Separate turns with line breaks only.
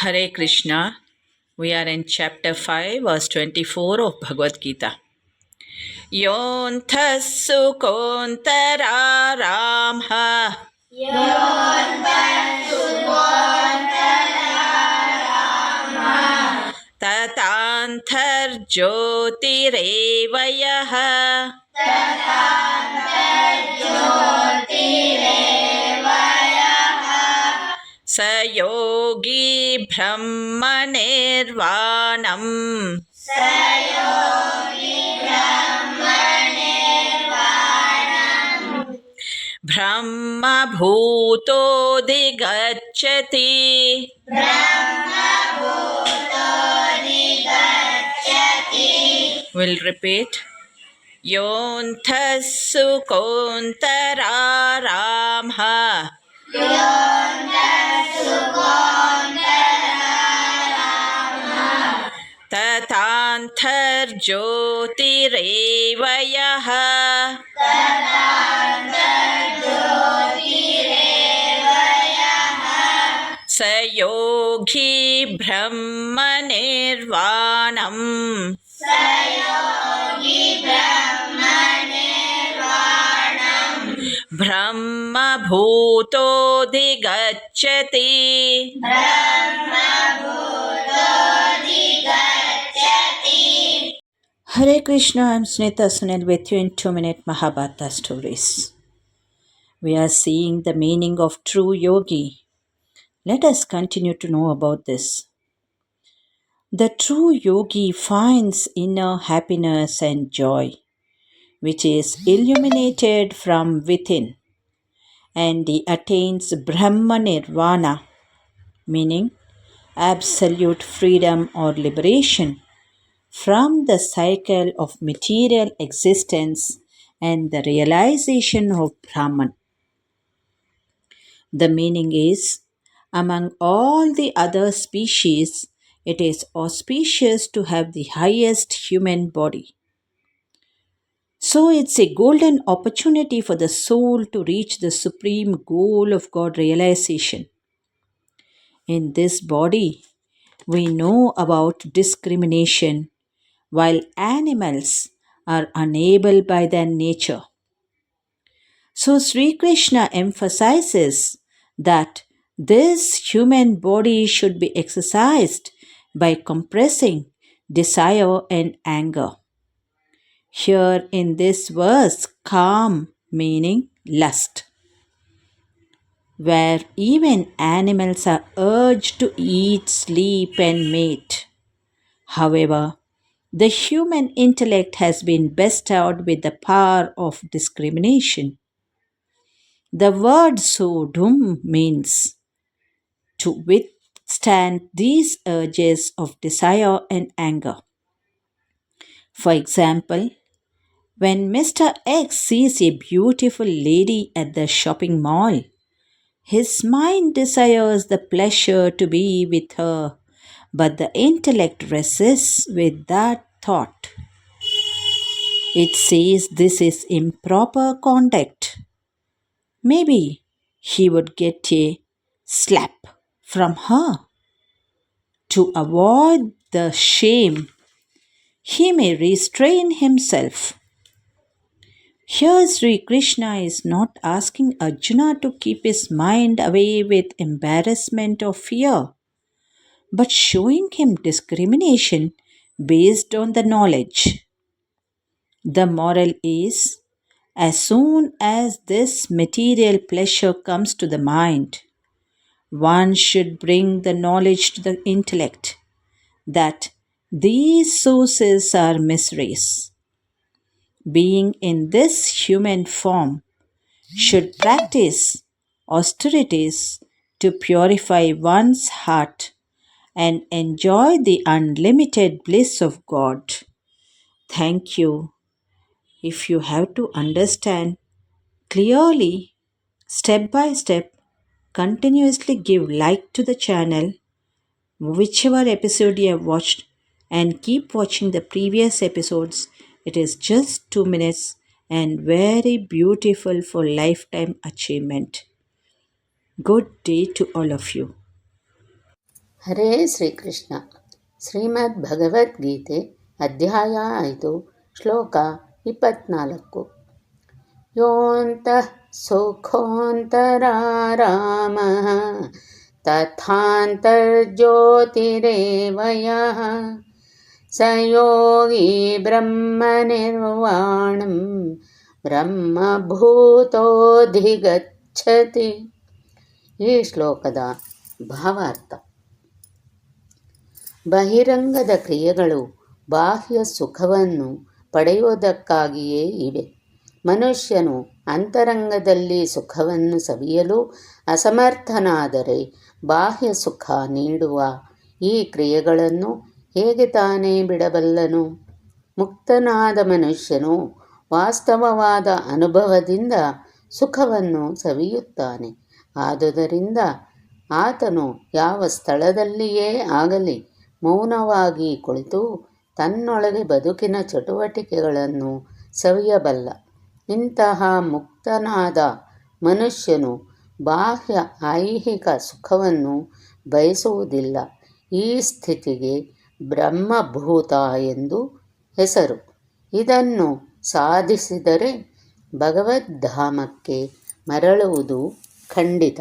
Hare Krishna. We are in chapter 5, verse 24 of Bhagavad Gita. योऽन्तः सुकोन्तरारामः ततान्तर्ज्योतिरेव यः स योगी ब्रह्मनिर्वाणम्। ब्रह्मभूतोऽधिगच्छति। We'll repeat. योऽन्तः सुकोन्तरारामः तथान्तर्ज्योतिरेव यः स योगी ब्रह्मनिर्वाणम्। ब्रह्मभूतोऽधिगच्छति Hare Krishna, I'm Snita Sunil with you in 2 minute Mahabharata stories. We are seeing the meaning of true yogi. Let us continue to know about this. The true yogi finds inner happiness and joy, which is illuminated from within, and he attains Brahma Nirvana, meaning absolute freedom or liberation from the cycle of material existence and the realization of Brahman. The meaning is among all the other species, it is auspicious to have the highest human body. So it's a golden opportunity for the soul to reach the supreme goal of God realization. In this body, we know about discrimination, while animals are unable by their nature. So Sri Krishna emphasizes that this human body should be exercised by compressing desire and anger. Here in this verse, calm meaning lust, where even animals are urged to eat, sleep, and mate. However, the human intellect has been bestowed with the power of discrimination. The word sodum means to withstand these urges of desire and anger. For example, when Mr. X sees a beautiful lady at the shopping mall, his mind desires the pleasure to be with her but the intellect resists with that thought. It says this is improper conduct. Maybe he would get a slap from her. To avoid the shame, he may restrain himself. Here, Sri Krishna is not asking Arjuna to keep his mind away with embarrassment or fear but showing him discrimination based on the knowledge. The moral is as soon as this material pleasure comes to the mind, one should bring the knowledge to the intellect that these sources are miseries. Being in this human form should practice austerities to purify one's heart and enjoy the unlimited bliss of God. Thank you. If you have to understand clearly, step by step, continuously give like to the channel, whichever episode you have watched, and keep watching the previous episodes. It is just 2 minutes and very beautiful for lifetime achievement. Good day to all of you.
ಹರೇ ಶ್ರೀಕೃಷ್ಣ ಶ್ರೀಮದ್ ಭಗವದ್ಗೀತೆ ಅಧ್ಯಾಯ ಐದು ಶ್ಲೋಕ ಇಪ್ಪತ್ನಾಲ್ಕು ಯೋಂತಃ ಸುಖೋಂತರಾರಾಮ ತಥಾಂತರ್ಜ್ಯೋತಿರೇವಯಃ यः स योगी ब्रह्मनिर्वाणं ಬ್ರಹ್ಮಭೂತೋಧಿಗಚ್ಚತಿ ಈ ಶ್ಲೋಕದ ಭಾವಾರ್ಥ ಬಹಿರಂಗದ ಕ್ರಿಯೆಗಳು ಬಾಹ್ಯ ಸುಖವನ್ನು ಪಡೆಯುವುದಕ್ಕಾಗಿಯೇ ಇವೆ ಮನುಷ್ಯನು ಅಂತರಂಗದಲ್ಲಿ ಸುಖವನ್ನು ಸವಿಯಲು ಅಸಮರ್ಥನಾದರೆ ಬಾಹ್ಯ ಸುಖ ನೀಡುವ ಈ ಕ್ರಿಯೆಗಳನ್ನು ಹೇಗೆ ತಾನೇ ಬಿಡಬಲ್ಲನು? ಮುಕ್ತನಾದ ಮನುಷ್ಯನು ವಾಸ್ತವವಾದ ಅನುಭವದಿಂದ ಸುಖವನ್ನು ಸವಿಯುತ್ತಾನೆ. ಆದುದರಿಂದ ಆತನು ಯಾವ ಸ್ಥಳದಲ್ಲಿಯೇ ಆಗಲಿ ಮೌನವಾಗಿ ಕುಳಿತು ತನ್ನೊಳಗೆ ಬದುಕಿನ ಚಟುವಟಿಕೆಗಳನ್ನು ಸವಿಯಬಲ್ಲ. ಇಂತಹ ಮುಕ್ತನಾದ ಮನುಷ್ಯನು ಬಾಹ್ಯ ಐಹಿಕ ಸುಖವನ್ನು ಬಯಸುವುದಿಲ್ಲ. ಈ ಸ್ಥಿತಿಗೆ ಬ್ರಹ್ಮಭೂತ ಎಂದು ಹೆಸರು. ಇದನ್ನು ಸಾಧಿಸಿದರೆ ಭಗವದ್ಧಾಮಕ್ಕೆ ಮರಳುವುದು ಖಂಡಿತ.